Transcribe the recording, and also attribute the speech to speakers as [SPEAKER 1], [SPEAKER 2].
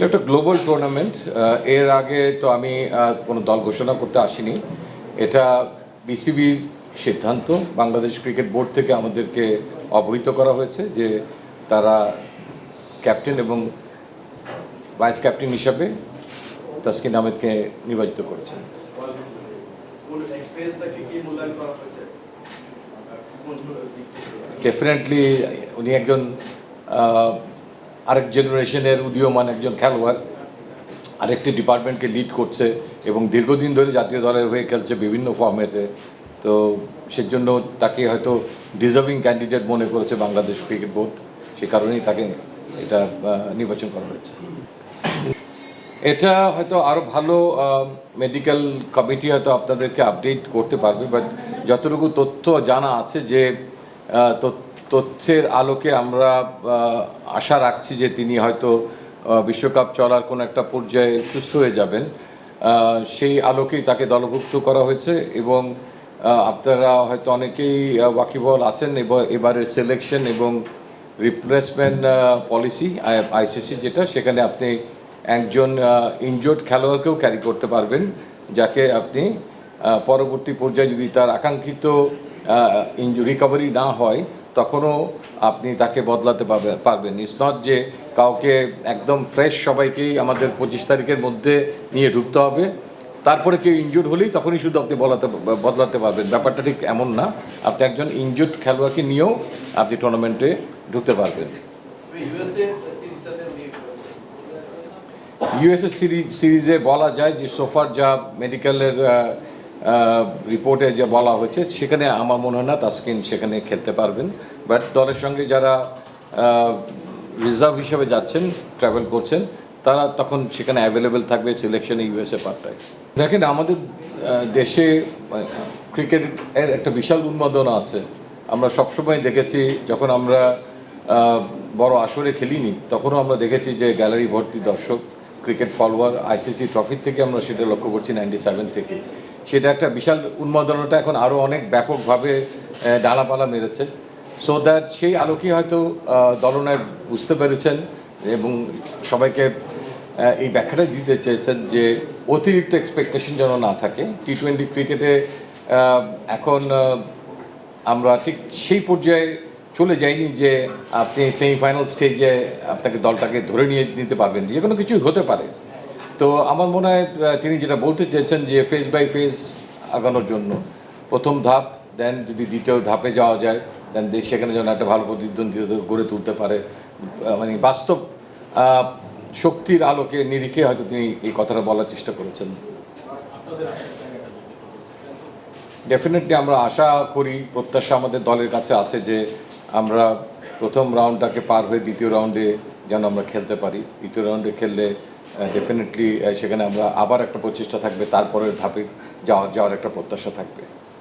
[SPEAKER 1] এটা একটা global tournament এর আগে তো আমি কোনো দল ঘোষণা করতে আসিনি। এটা বিসিবির সিদ্ধান্ত। বাংলাদেশ ক্রিকেট বোর্ড থেকে আমাদেরকে অবহিত করা হয়েছে যে তারা ক্যাপ্টেন এবং ভাইস ক্যাপ্টেন হিসাবে তাসকিন আহমেদকে নির্বাচিত করেছেন? ডেফিনেটলি উনি একজন আরেক জেনারেশনের উদীয়মান একজন খেলোয়াড়, আরেকটি ডিপার্টমেন্টকে লিড করছে এবং দীর্ঘদিন ধরে জাতীয় দলের হয়ে খেলছে বিভিন্ন ফর্মেটে তো সেজন্য তাকে হয়তো ডিজার্ভিং ক্যান্ডিডেট মনে করেছে বাংলাদেশ ক্রিকেট বোর্ড সে কারণেই তাকে এটা নির্বাচন করা হয়েছে। এটা হয়তো আরও ভালো মেডিকেল কমিটি হয়তো আপনাদেরকে আপডেট করতে পারবে বাট যতটুকু তথ্য জানা আছে যে তথ্য- তথ্যের আলোকে আমরা আশা রাখছি যে তিনি হয়তো বিশ্বকাপ চলার কোনো একটা পর্যায়ে সুস্থ হয়ে যাবেন। সেই আলোকেই তাকে দলভুক্ত করা হয়েছে এবং আপনারা হয়তো অনেকেই ওয়াকিবল আছেন এবার এবারের সিলেকশন এবং রিপ্লেসমেন্ট পলিসি আইসিসি যেটা, সেখানে আপনি একজন ইনজোর্ড খেলোয়াড়কেও ক্যারি করতে পারবেন, যাকে আপনি পরবর্তী পর্যায়ে যদি তার আকাঙ্ক্ষিত রিকভারি না হয় তখনও আপনি তাকে বদলাতে পারবেন পারবেন। ইটস নট যে কাউকে একদম ফ্রেশ সবাইকেই আমাদের পঁচিশ তারিখের মধ্যে নিয়ে ঢুকতে হবে। তারপরে কেউ ইনজুর্ড হলেই তখনই শুধু আপনি বলাতে বদলাতে পারবেন। ব্যাপারটা ঠিক এমন না। আপনি একজন ইনজুর্ড খেলোয়াড়কে নিয়েও আপনি টুর্নামেন্টে ঢুকতে পারবেন।
[SPEAKER 2] ইউএসএ
[SPEAKER 1] সিরিজ সিরিজে বলা যায় যে সোফার যা মেডিকেলের রিপোর্টে যে বলা হয়েছে, সেখানে আমার মনে হয় না তাসকিন সেখানে খেলতে পারবেন। বাট দলের সঙ্গে যারা রিজার্ভ হিসেবে যাচ্ছেন ট্রাভেল করছেন, তারা তখন সেখানে অ্যাভেলেবেল থাকবে সিলেকশনে ইউএসএ পার্টটায়। দেখেন, আমাদের দেশে ক্রিকেটের একটা বিশাল উন্মাদনা আছে। আমরা সবসময় দেখেছি, যখন আমরা বড় আসরে খেলিনি, তখনও আমরা দেখেছি যে গ্যালারি ভর্তি দর্শক ক্রিকেট ফলোয়ার আইসিসি ট্রফির থেকে আমরা সেটা লক্ষ্য করছি নাইনটি সেভেন থেকে। সেটা একটা বিশাল উন্মাদনাটা এখন আরও অনেক ব্যাপকভাবে ডালাপালা মেরেছে। সো দ্যাট সেই আলোকে হয়তো আহ, দলনায়ক বুঝতে পেরেছেন এবং সবাইকে এই ব্যাখ্যাটা দিতে চেয়েছেন যে অতিরিক্ত এক্সপেকটেশন যেন না থাকে। টি টোয়েন্টি ক্রিকেটে এখন আমরা ঠিক সেই পর্যায়ে চলে যায়নি যে আপনি সেমিফাইনাল স্টেজে আপনাকে দলটাকে ধরে নিয়ে নিতে পারবেন যে কোনো কিছুই হতে পারে। তো আমার মনে হয় তিনি যেটা বলতে চেয়েছেন যে ফেজ বাই ফেজ আগানোর জন্য। প্রথম ধাপ দেন যদি দ্বিতীয় ধাপে যাওয়া যায় দেন দেশ সেখানে যেন একটা ভালো প্রতিদ্বন্দ্বিতা গড়ে তুলতে পারে। মানে বাস্তব শক্তির আলোকে, নিরিখে হয়তো তিনি এই কথাটা বলার চেষ্টা করেছেন। ডেফিনেটলি আমরা আশা করি, প্রত্যাশা আমাদের দলের কাছে আছে যে আমরা প্রথম রাউন্ডটাকে পার হয়ে দ্বিতীয় রাউন্ডে যেন আমরা খেলতে পারি। দ্বিতীয় রাউন্ডে খেললে ডেফিনেটলি সেখানে আমরা আবার একটা প্রচেষ্টা থাকবে, তারপরের ধাপে যাওয়ার যাওয়ার একটা প্রত্যাশা থাকবে।